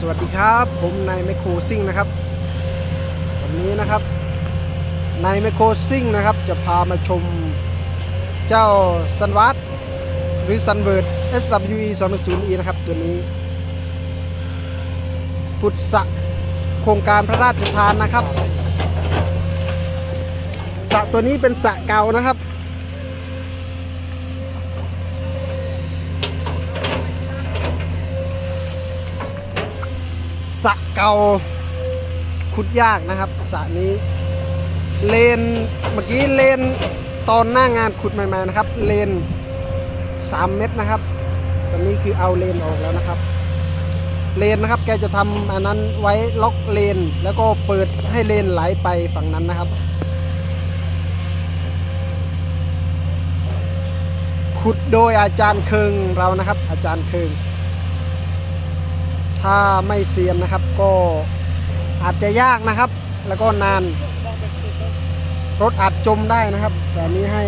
สวัสดีครับ ผมนายแมคโครซิ่งนะครับ วันนี้นะครับนายแมคโครซิ่งนะครับ จะพามาชมเจ้าซันวัตหรือซันเวิร์ด SWE 2 0 e นะครับ ตัวนี้พุทธะโครงการพระราชทานนะครับสะตัวนี้เป็นสะเก่านะครับ สระ เก่าขุดยากนะครับสระนี้ เลนเมื่อกี้เลนตอนหน้างานขุดใหม่ๆนะครับ เลน 3 เมตรนะครับ ตอนนี้คือเอาเลนออกแล้วนะครับ เลนนะครับ แกจะทำอันนั้นไว้ล็อกเลน แล้วก็เปิดให้เลนไหลไปฝั่งนั้นนะครับ ขุดโดยอาจารย์เคิงเรานะครับ อาจารย์เคิง ถ้าไม่เซียนนะครับก็อาจจะยากนะครับ แล้วก็นาน รถอาจจมได้นะครับ แต่นี้ให้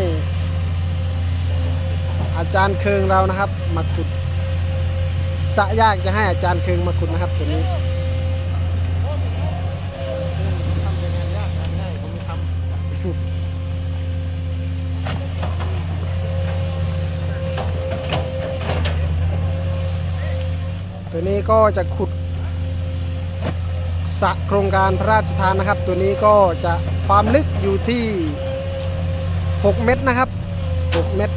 อาจารย์เคิงเรานะครับ มาขุดสะยากจะให้อาจารย์เคิงมาขุดนะครับตัวนี้ ตัวนี้ก็จะขุดสะโครงการพระราชทานนะครับ ตัวนี้ก็จะความลึกอยู่ที่ 6 เมตรนะครับ 6 เมตร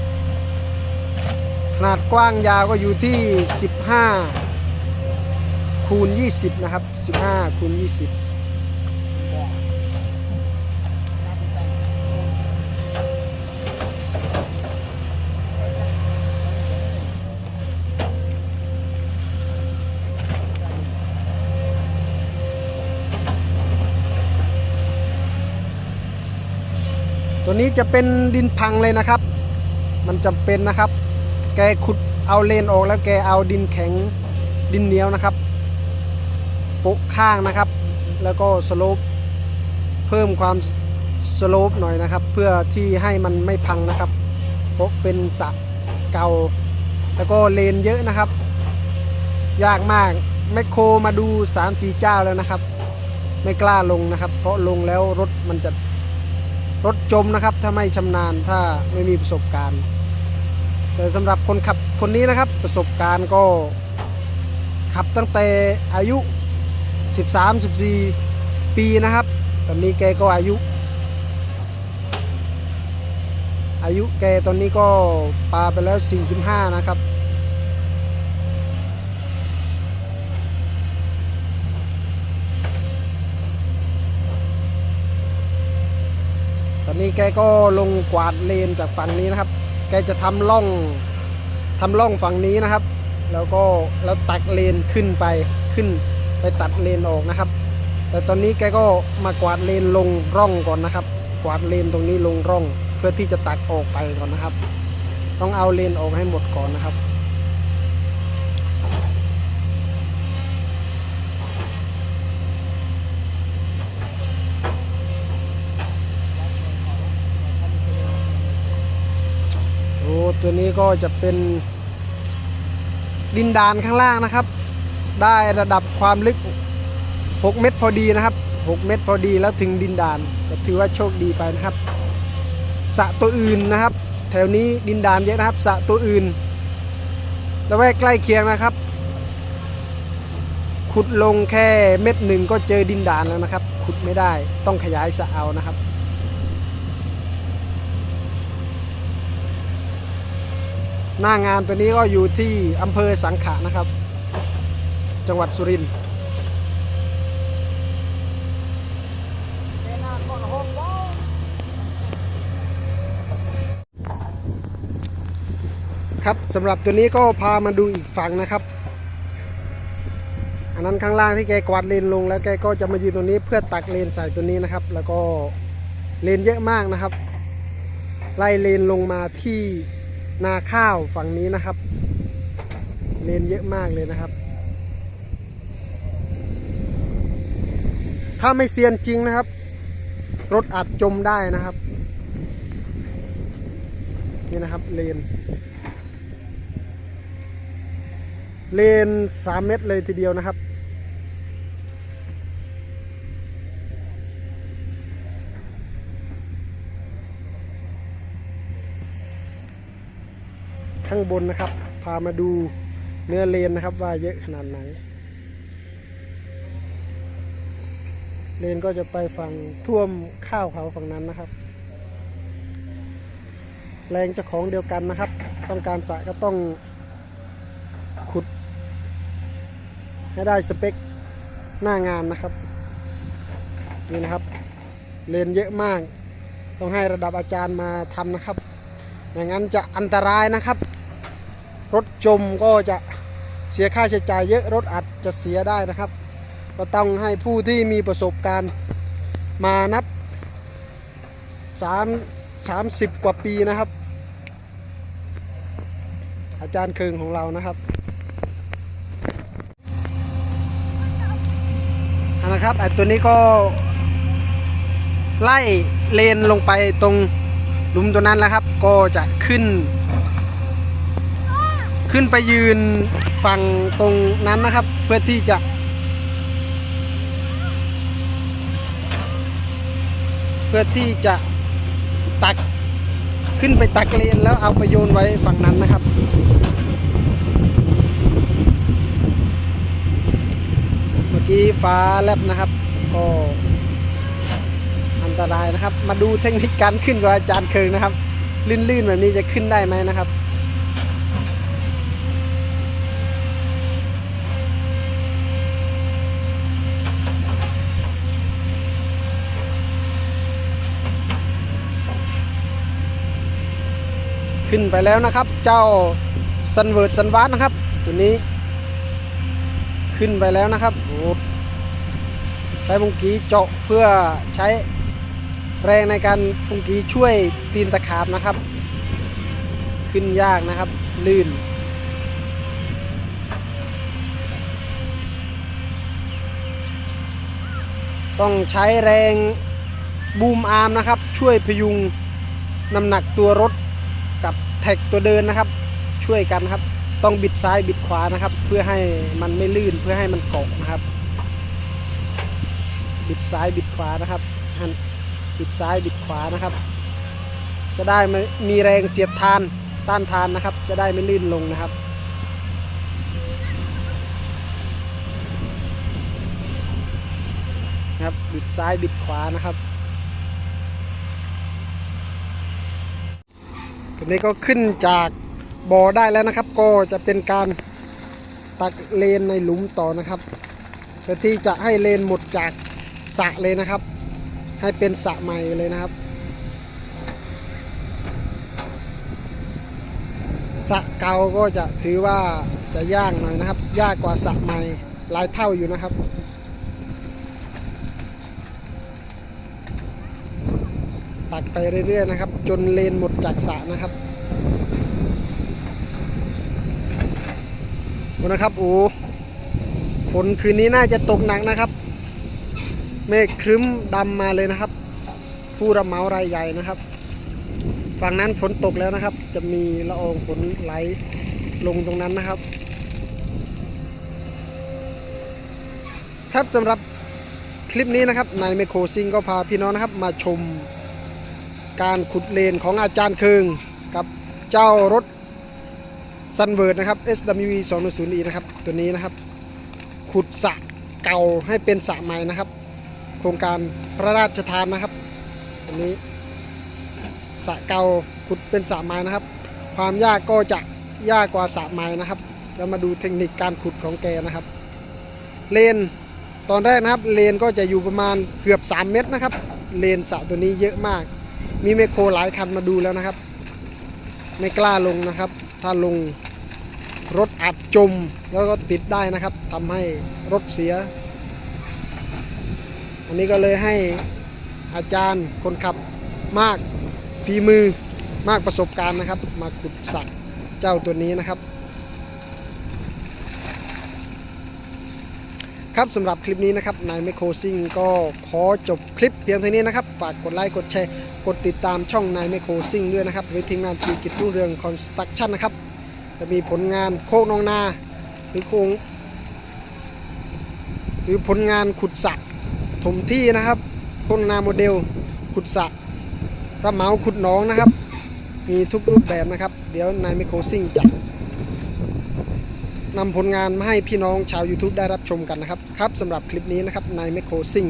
ขนาดกว้างยาวก็อยู่ที่ 15คูณ20 นะครับ 15คูณ20 ตัวนี้จะเป็นดินพังเลยนะครับ มันจำเป็นนะครับ แกขุดเอาเลนออกแล้วแกเอาดินแข็งดินเหนียวนะครับโปะข้างนะครับ แล้วก็สโลปเพิ่มความสโลปหน่อยนะครับ เพื่อที่ให้มันไม่พังนะครับเพราะเป็นสระเก่า แล้วก็เลนเยอะนะครับ ยากมากแมคโครมาดู3-4เจ้าแล้วนะครับ ไม่กล้าลงนะครับ เพราะลงแล้วรถมันจะ รถจมนะครับ ถ้าไม่ชำนาญถ้าไม่มีประสบการณ์ แต่สำหรับคนขับคนนี้นะครับประสบการณ์ก็ขับตั้งแต่อายุ 13-14 ปีนะครับ ตอนนี้แกก็อายุ อายุแกตอนนี้ก็ปาไปแล้ว 45 นะครับ อนนี้แกก็ลงกวาดเลนจากฝั่งนี้นะครับ แกจะทำล่องทำล่องฝั่งนี้นะครับ แล้วก็แล้วตักเลนขึ้นไปขึ้นไปตัดเลนออกนะครับ แต่ตอนนี้แกก็มากวาดเลนลงร่องก่อนนะครับ กวาดเลนตรงนี้ลงร่อง เพื่อที่จะตักออกไปก่อนนะครับ ต้องเอาเลนออกให้หมดก่อนนะครับ โอ้ตัวนี้ก็ จะเป็นดินดานข้างล่างนะครับ ได้ระดับความลึก 6 เมตรพอดีนะครับ 6 เมตรพอดีแล้วถึงดินดานก็ถือว่าโชคดีไปนะครับสะตัวอื่นนะครับ แถวนี้ดินดานเยอะนะครับสะตัวอื่นแล้วแวกใกล้เคียงนะครับ ขุดลงแค่เม็ดหนึ่งก็เจอดินดานแล้วนะครับ ขุดไม่ได้ต้องขยายสะเอานะครับ หน้างานตัวนี้ก็อยู่ที่อำเภอสังขะนะครับ จังหวัดสุรินทร์ครับสำหรับตัวนี้ก็พามาดูอีกฝั่งนะครับ อันนั้นข้างล่างที่แกกวาดเลนลงแล้วแกก็จะมายืนตัวนี้เพื่อตักเลนใส่ตัวนี้นะครับ แล้วก็เลนเยอะมากนะครับ ไล่เลนลงมาที่ นาข้าวฝั่งนี้นะครับ เลนเยอะมากเลยนะครับ ถ้าไม่เซียนจริงนะครับ รถอาจจมได้นะครับ นี่นะครับเลน เลนสามเมตรเลยทีเดียวนะครับ บนนะครับ พามาดูเนื้อเลนนะครับว่าเยอะขนาดไหน เลนก็จะไปฝั่งท่วมข้าวเขาฝั่งนั้นนะครับ แรงเจ้าของเดียวกันนะครับ ต้องการสระก็ต้องขุด ให้ได้สเปคหน้างานนะครับนี่นะครับ เลนเยอะมาก ต้องให้ระดับอาจารย์มาทำนะครับอย่างนั้นจะอันตรายนะครับ รถจมก็จะเสียค่าใช้จ่ายเยอะรถอาจจะเสียได้นะครับ ก็ต้องให้ผู้ที่มีประสบการณ์มานับ3 30 กว่าปีนะครับ อาจารย์เคืองของเรานะครับนะครับไอตัวนี้ก็ไล่เลนลงไปตรงหลุมตัวนั้นแล้วครับ ก็จะขึ้น ขึ้นไปยืนฝั่งตรงนั้นนะครับ เพื่อที่จะ เพื่อที่จะตักขึ้นไปตักเลนแล้วเอาไปโยนไว้ฝั่งนั้นนะครับ เมื่อกี้ฟ้าแลบนะครับ ก็อันตรายนะครับ มาดูเทคนิคการขึ้นของอาจารย์เคิงนะครับ ลื่นๆแบบนี้จะขึ้นได้ไหมนะครับ ขึ้นไปแล้วนะครับ เจ้าซันเวิร์ดซันวาร์นะครับ ตัวนี้ ขึ้นไปแล้วนะครับโอ้ใช้ปุงกีเจาะเพื่อใช้แรงในการปุงกีช่วยตีนตะขาบนะครับ ขึ้นยากนะครับ ลื่นต้องใช้แรงบูมอาร์มนะครับ ช่วยพยุงน้ำหนักตัวรถ แท็กตัวเดินนะครับ ช่วยกันครับ ต้องบิดซ้ายบิดขวานะครับ เพื่อให้มันไม่ลื่นเพื่อให้มันเกาะนะครับ บิดซ้ายบิดขวานะครับหันบิดซ้ายบิดขวานะครับ จะได้ม่มีแรงเสียดทานต้านทานนะครับ จะได้ไม่ลื่นลงนะครับครับบิดซ้ายบิดขวานะครับ ตัวนี้ก็ขึ้นจากบ่อได้แล้วนะครับ ก็จะเป็นการตักเลนในหลุมต่อนะครับเพื่อที่จะให้เลนหมดจากสระเลยนะครับ ให้เป็นสระใหม่เลยนะครับสระเก่าก็จะถือว่าจะยากหน่อยนะครับ ยากกว่าสระใหม่หลายเท่าอยู่นะครับ ตักไปเรื่อยๆนะครับ จนเลนหมดจากสระนะครับโอ้นะครับโอ้ฝนคืนนี้น่าจะตกหนักนะครับ เมฆครึ้มดำมาเลยนะครับ ผู้รับเมารายใหญ่นะครับ ฝั่งนั้นฝนตกแล้วนะครับ จะมีละอองฝนไหลลงตรงนั้นนะครับ ครับสำหรับคลิปนี้นะครับนายเมโคซิงก็พาพี่น้องนะครับ มาชม การขุดเลนของอาจารย์เคืองกับเจ้ารถซันเวิร์ดนะครับ SWE 210E นะครับ ตัวนี้นะครับ ขุดสระเก่าให้เป็นสระใหม่นะครับ โครงการพระราชทานนะครับอันนี้สระเก่าขุดเป็นสระใหม่นะครับ ความยากก็จะยากกว่าสระใหม่นะครับแล้วมาดูเทคนิคการขุดของแกนะครับ เลนตอนแรกนะครับเลนก็จะอยู่ประมาณเกือบ 3 เมตรนะครับ เลนสระตัวนี้เยอะมาก มีแมคโครหลายคันมาดูแล้วนะครับ ไม่กล้าลงนะครับ ถ้าลงรถอาจจมแล้วก็ติดได้นะครับทำให้รถเสีย อันนี้ก็เลยให้อาจารย์คนขับมากฝีมือมากประสบการณ์นะครับ มาขุดสระเจ้าตัวนี้นะครับ ครับสำหรับคลิปนี้นะครับนายแมโครซิงก็ขอจบคลิปเพียงเท่านี้นะครับ ฝากกดไลค์กดแชร์ กดติดตามช่องนายแมโครซิงด้วยนะครับหรือทีมงานธีรกิจรุ่งเรืองคอนสตรักชั่นนะครับจะมีผลงานโคกนองนา หรือโคงหรือผลงานขุดสระถมที่นะครับโคกนองนาโมเดล ขุดสระรับเหมาขุดหนองนะครับ มีทุกรูปแบบนะครับ เดี๋ยวนายแมโครซิงจะ นำผลงานมาให้พี่น้องชาว YouTube ได้รับชมกันนะครับ ครับสำหรับคลิปนี้นะครับนายแมคโครซิง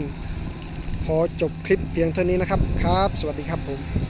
ขอจบคลิปเพียงเท่านี้นะครับ ครับ สวัสดีครับผม